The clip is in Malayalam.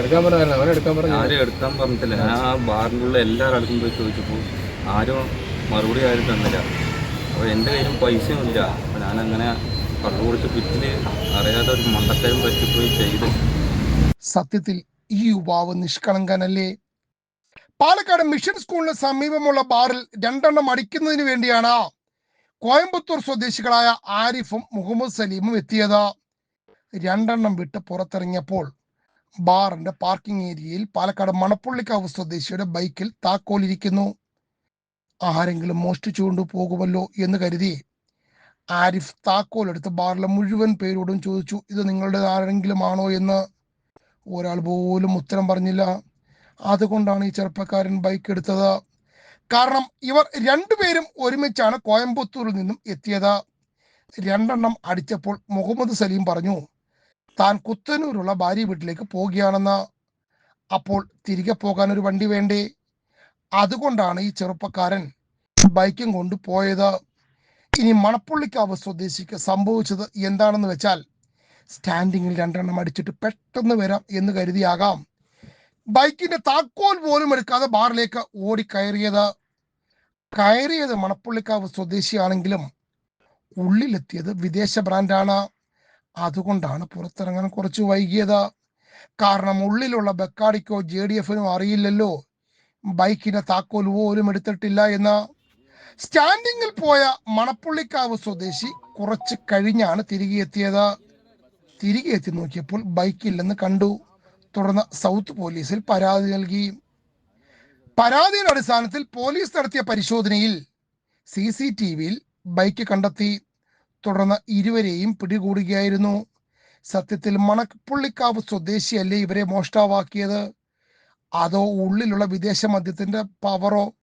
എടുക്കാൻ അവനെ എടുക്കാൻ പറഞ്ഞു ആരും എടുക്കാൻ പറഞ്ഞിട്ടില്ല. ഞാൻ ആ ബാറിന്റെ എല്ലാവരും പോയി ചോദിച്ചപ്പോൾ ആരും മറുപടി ആരും തന്നില്ല. അപ്പോൾ എന്റെ കയ്യിലും പൈസയും ഇല്ല. അപ്പോൾ ഞാനങ്ങനെ കള്ളു കൊടുത്ത് പിറ്റിന് അറിയാതെ ഒരു മണ്ടത്തരം പറ്റിപ്പോയി ചെയ്ത്. സത്യത്തിൽ ഈ യുവാവ് നിഷ്കളങ്കനല്ലേ? പാലക്കാട് മിഷൻ സ്കൂളിന് സമീപമുള്ള ബാറിൽ രണ്ടെണ്ണം അടിക്കുന്നതിന് വേണ്ടിയാണ് കോയമ്പത്തൂർ സ്വദേശികളായ ആരിഫും മുഹമ്മദ് സലീമും എത്തിയത്. രണ്ടെണ്ണം വിട്ട് പുറത്തിറങ്ങിയപ്പോൾ ബാറിന്റെ പാർക്കിംഗ് ഏരിയയിൽ പാലക്കാട് മണപ്പുള്ളിക്കാവ് സ്വദേശിയുടെ ബൈക്കിൽ താക്കോലിരിക്കുന്നു. ആരെങ്കിലും മോഷ്ടിച്ചുകൊണ്ട് പോകുമല്ലോ എന്ന് കരുതി. ആരിഫ് താക്കോലെടുത്ത് ബാറിലെ മുഴുവൻ പേരോടും ചോദിച്ചു ഇത് നിങ്ങളുടെ ആരെങ്കിലും ആണോ എന്ന്. ഒരാൾ പോലും ഉത്തരം പറഞ്ഞില്ല. അതുകൊണ്ടാണ് ഈ ചെറുപ്പക്കാരൻ ബൈക്ക് എടുത്തത്. കാരണം ഇവർ രണ്ടുപേരും ഒരുമിച്ചാണ് കോയമ്പത്തൂരിൽ നിന്നും എത്തിയത്. രണ്ടെണ്ണം അടിച്ചപ്പോൾ മുഹമ്മദ് സലീം പറഞ്ഞു താൻ കുത്തനൂരുള്ള ഭാര്യ വീട്ടിലേക്ക് പോവുകയാണെന്ന് അപ്പോൾ തിരികെ പോകാൻ ഒരു വണ്ടി വേണ്ടേ? അതുകൊണ്ടാണ് ഈ ചെറുപ്പക്കാരൻ ബൈക്കും കൊണ്ട് പോയത്. ഇനി മണപ്പുള്ളിക്കാവ് സ്വദേശിക്ക് സംഭവിച്ചത് എന്താണെന്ന് വെച്ചാൽ സ്റ്റാൻഡിങ്ങിൽ രണ്ടെണ്ണം അടിച്ചിട്ട് പെട്ടെന്ന് വരാം എന്ന് കരുതിയാകാം. ബൈക്കിന്റെ താക്കോൽ പോലും എടുക്കാതെ ബാറിലേക്ക് ഓടി കയറിയത് കയറിയത് മണപ്പുള്ളിക്കാവ് സ്വദേശിയാണെങ്കിലും ഉള്ളിലെത്തിയത് വിദേശ ബ്രാൻഡാണ്. അതുകൊണ്ടാണ് പുറത്തിറങ്ങാൻ കുറച്ച് വൈകിയത്. കാരണം ഉള്ളിലുള്ള ബക്കാടിക്കോ ജെ ഡി എഫിനോ അറിയില്ലല്ലോ. ബൈക്കിന്റെ താക്കോൽ പോലും എടുത്തിട്ടില്ല എന്ന്. സ്റ്റാൻഡിങ്ങിൽ പോയ മണപ്പുള്ളിക്കാവ് സ്വദേശി കുറച്ച് കഴിഞ്ഞാണ് തിരികെ എത്തിയത്. തിരികെ എത്തി നോക്കിയപ്പോൾ ബൈക്കില്ലെന്ന് കണ്ടു. തുടർന്ന് സൗത്ത് പോലീസിൽ പരാതി നൽകി. പരാതിയുടെ അടിസ്ഥാനത്തിൽ പോലീസ് നടത്തിയ പരിശോധനയിൽ സി സി ടി വിയിൽ ബൈക്ക് കണ്ടെത്തി. തുടർന്ന് ഇരുവരെയും പിടികൂടുകയായിരുന്നു. സത്യത്തിൽ മണപ്പുള്ളിക്കാവ് സ്വദേശിയല്ലേ ഇവരെ മോഷ്ടാവാക്കിയത്? അതോ ഉള്ളിലുള്ള വിദേശ മദ്യത്തിന്റെ പവറോ